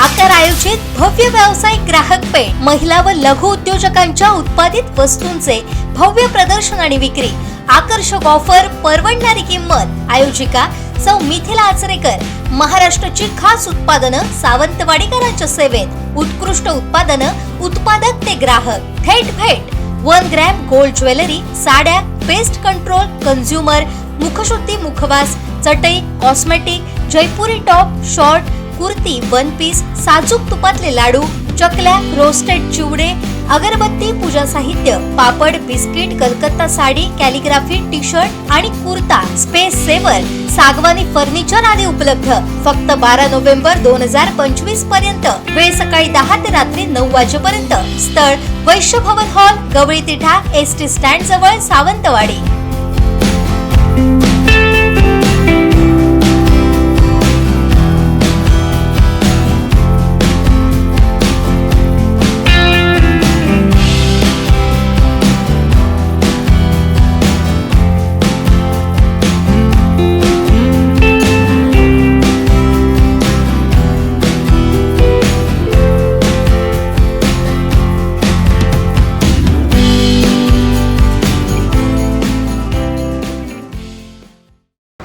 आकार आयोजित भव्य व्यावसायिक ग्राहक पेठ महिला व लघु उद्योजकांच्या उत्पादित वस्तूंचे भव्य प्रदर्शन आणि विक्री. आकर्षक ऑफर परवडणारी किंमत. आयोजिका सौ मिथिला आचरेकर. महाराष्ट्राची खास उत्पादनं सावंतवाडीकरांच्या सेवेत. उत्कृष्ट उत्पादनं उत्पादक ते ग्राहक. थेट भेट. वन ग्रॅम गोल्ड ज्वेलरी साड्या पेस्ट कंट्रोल कन्झ्युमर मुखशुद्धी मुखवास चटई cosmetic Jaipuri top short kurti one piece साजूक तुपातले लाडू चकल्या रोस्टेड चिवडे अगरबत्ती पूजा साहित्य papad biscuit Calcutta sari calligraphy T shirt आणि कुर्ता स्पेस सेवर सागवानी फर्निचर आदी उपलब्ध. फक्त बारा नोव्हेंबर दोन हजार पंचवीसपर्यंत. वेळ सकाळी दहा ते रात्री नऊ वाजेपर्यंत. स्थळ Vaishya Bhavan hall Gawali Titha S T stand जवळ सावंतवाडी.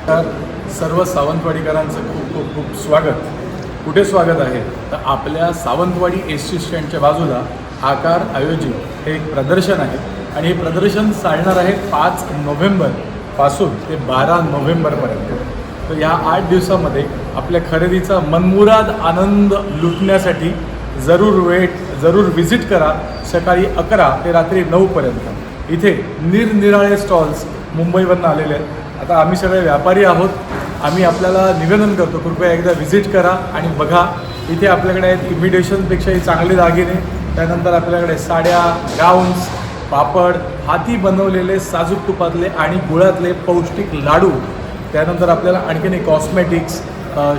तर सर्व सावंतवाडीकरांचं खूप खूप खूप स्वागत. कुठे स्वागत आहे? तर आपल्या सावंतवाडी एस टी स्टँडच्या बाजूला आकार आयोजित हे एक प्रदर्शन आहे. आणि हे प्रदर्शन चालणार आहे पाच नोव्हेंबरपासून ते बारा नोव्हेंबरपर्यंत. तर ह्या आठ दिवसामध्ये आपल्या खरेदीचा मनमुराद आनंद लुटण्यासाठी जरूर वेट जरूर व्हिजिट करा. सकाळी अकरा ते रात्री नऊपर्यंत. इथे निरनिराळे स्टॉल्स मुंबईवरनं आलेले आहेत. आता आम्ही सगळे व्यापारी आहोत. आम्ही आपल्याला निवेदन करतो कृपया एकदा व्हिजिट करा आणि बघा. इथे आपल्याकडे आहेत इमिटेशनपेक्षाही चांगले दागिने. त्यानंतर आपल्याकडे साड्या गाऊन्स पापड हाती बनवलेले साजूक तुपातले आणि गुळातले पौष्टिक लाडू. त्यानंतर आपल्याला आणखीन एक कॉस्मेटिक्स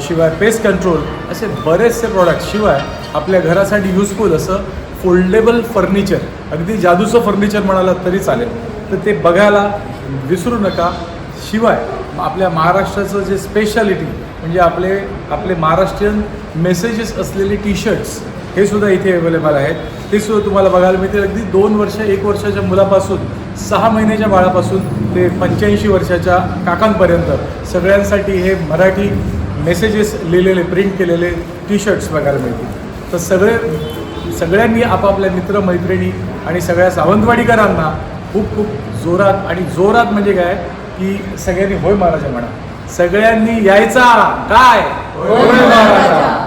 शिवाय पेस्ट कंट्रोल असे बरेचसे प्रॉडक्ट शिवाय आपल्या घरासाठी युजफुल असं फोल्डेबल फर्निचर अगदी जादूचं फर्निचर म्हणालात तरी चालेल. तर ते बघायला विसरू नका. शिवाय आपल्या महाराष्ट्राचं जे स्पेशालिटी म्हणजे आपले आपले महाराष्ट्रीयन मेसेजेस असलेले टी शर्ट्स हे सुद्धा इथे अवेलेबल आहेत. ते सुद्धा तुम्हाला बघायला मिळतील. अगदी दोन वर्ष एक वर्षाच्या मुलापासून सहा महिन्याच्या बाळापासून ते पंच्याऐंशी वर्षाच्या काकांपर्यंत सगळ्यांसाठी हे मराठी मेसेजेस लिहिलेले प्रिंट केलेले टी शर्ट्स बघायला मिळतील. तर सगळे सगळ्यांनी आपापल्या मित्रमैत्रिणी आणि सगळ्या सावंतवाडीकरांना खूप खूप जोरात आणि जोरात म्हणजे काय की सगळ्यांनी होय महाराजा म्हणा सगळ्यांनी यायचा काय? होय महाराजा